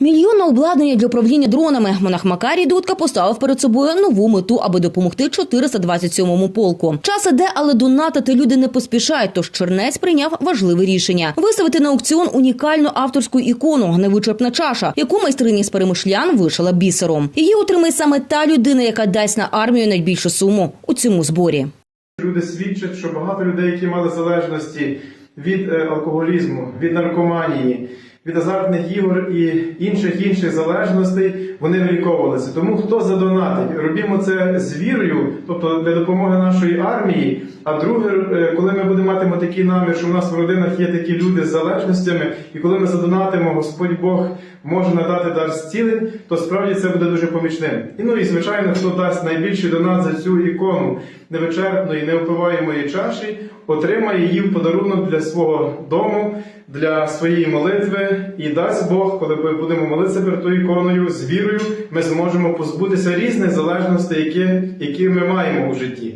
Мільйонне обладнання для управління дронами. Монах Макарій Дудка поставив перед собою нову мету, аби допомогти 427-му полку. Час іде, але донатити люди не поспішають. Тож Чернець прийняв важливе рішення виставити на аукціон унікальну авторську ікону невичерпна чаша, яку майстрині з перемишлян вишила бісером. Її отримає саме та людина, яка дасть на армію найбільшу суму у цьому зборі. Люди свідчать, що багато людей, які мали залежності від е, алкоголізму, від наркоманії, від азартних ігор і інших інших залежностей, вони виліковувалися. Тому хто задонатить, робімо це з вірою, тобто для допомоги нашої армії. А друге, е, коли ми будемо матимо такий намір, що в нас в родинах є такі люди з залежностями, і коли ми задонатимо, Господь Бог може надати дар зцілень, то справді це буде дуже помічним. І ну і звичайно, хто дасть найбільший донат за цю ікону невичерпної, неупиваємої чаші, отримає її в подарунок для свого дому, для своєї І дасть Бог, коли ми будемо молитися перед тою іконою з вірою, ми зможемо позбутися різних залежностей, які, які ми маємо у житті.